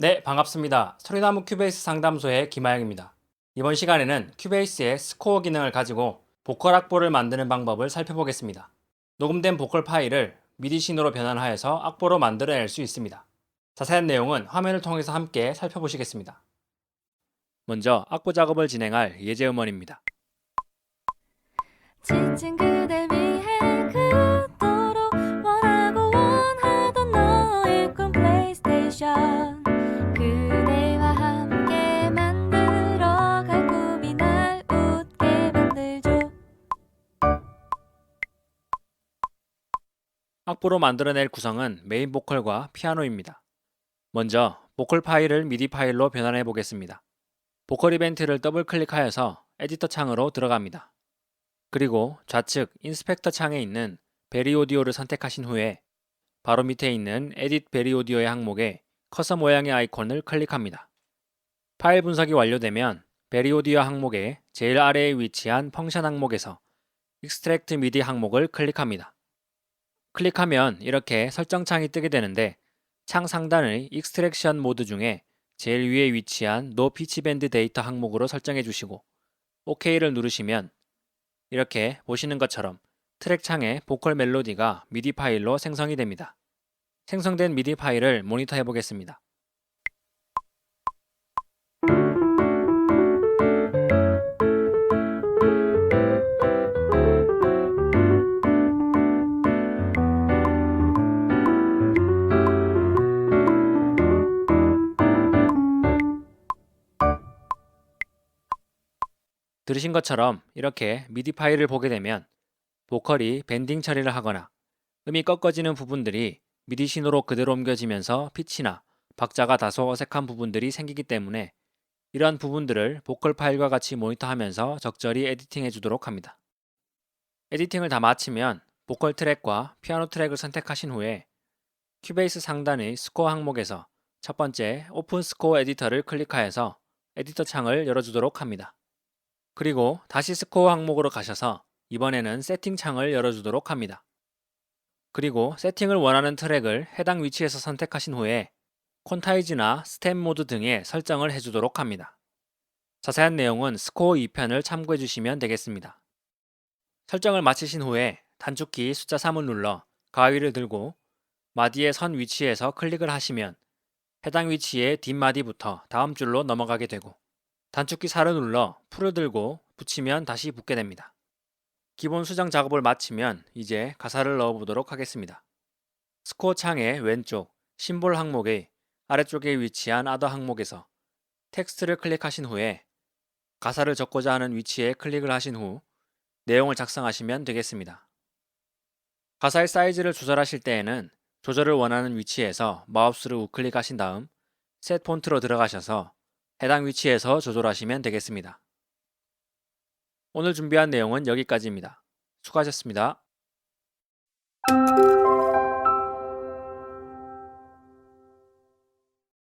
네, 반갑습니다. 소리나무 큐베이스 상담소의 김하영입니다. 이번 시간에는 큐베이스의 스코어 기능을 가지고 보컬 악보를 만드는 방법을 살펴보겠습니다. 녹음된 보컬 파일을 미디 신호로 변환하여서 악보로 만들어낼 수 있습니다. 자세한 내용은 화면을 통해서 함께 살펴보시겠습니다. 먼저 악보 작업을 진행할 예제 음원입니다. 지친 그댈 악보로 만들어낼 구성은 메인 보컬과 피아노입니다. 먼저 보컬 파일을 미디 파일로 변환해 보겠습니다. 보컬 이벤트를 더블 클릭하여서 에디터 창으로 들어갑니다. 그리고 좌측 인스펙터 창에 있는 베리 오디오를 선택하신 후에 바로 밑에 있는 에딧 베리 오디오의 항목에 커서 모양의 아이콘을 클릭합니다. 파일 분석이 완료되면 베리 오디오 항목의 제일 아래에 위치한 펑션 항목에서 익스트랙트 미디 항목을 클릭합니다. 클릭하면 이렇게 설정 창이 뜨게 되는데 창 상단의 익스트랙션 모드 중에 제일 위에 위치한 노 피치 밴드 데이터 항목으로 설정해 주시고 OK를 누르시면 이렇게 보시는 것처럼 트랙 창에 보컬 멜로디가 미디 파일로 생성이 됩니다. 생성된 미디 파일을 모니터해 보겠습니다. 들으신 것처럼 이렇게 미디 파일을 보게 되면 보컬이 밴딩 처리를 하거나 음이 꺾어지는 부분들이 미디 신호로 그대로 옮겨지면서 피치나 박자가 다소 어색한 부분들이 생기기 때문에 이러한 부분들을 보컬 파일과 같이 모니터하면서 적절히 에디팅해 주도록 합니다. 에디팅을 다 마치면 보컬 트랙과 피아노 트랙을 선택하신 후에 큐베이스 상단의 스코어 항목에서 첫 번째 오픈 스코어 에디터를 클릭하여서 에디터 창을 열어주도록 합니다. 그리고 다시 스코어 항목으로 가셔서 이번에는 세팅 창을 열어주도록 합니다. 그리고 세팅을 원하는 트랙을 해당 위치에서 선택하신 후에 콘타이즈나 스텝 모드 등의 설정을 해주도록 합니다. 자세한 내용은 스코어 2편을 참고해 주시면 되겠습니다. 설정을 마치신 후에 단축키 숫자 3을 눌러 가위를 들고 마디의 선 위치에서 클릭을 하시면 해당 위치의 뒷마디부터 다음 줄로 넘어가게 되고 단축키 4를 눌러 풀을 들고 붙이면 다시 붙게 됩니다. 기본 수정 작업을 마치면 이제 가사를 넣어보도록 하겠습니다. 스코어 창의 왼쪽 심볼 항목의 아래쪽에 위치한 아더 항목에서 텍스트를 클릭하신 후에 가사를 적고자 하는 위치에 클릭을 하신 후 내용을 작성하시면 되겠습니다. 가사의 사이즈를 조절하실 때에는 조절을 원하는 위치에서 마우스를 우클릭하신 다음 셋 폰트로 들어가셔서 해당 위치에서 조절하시면 되겠습니다. 오늘 준비한 내용은 여기까지입니다. 수고하셨습니다.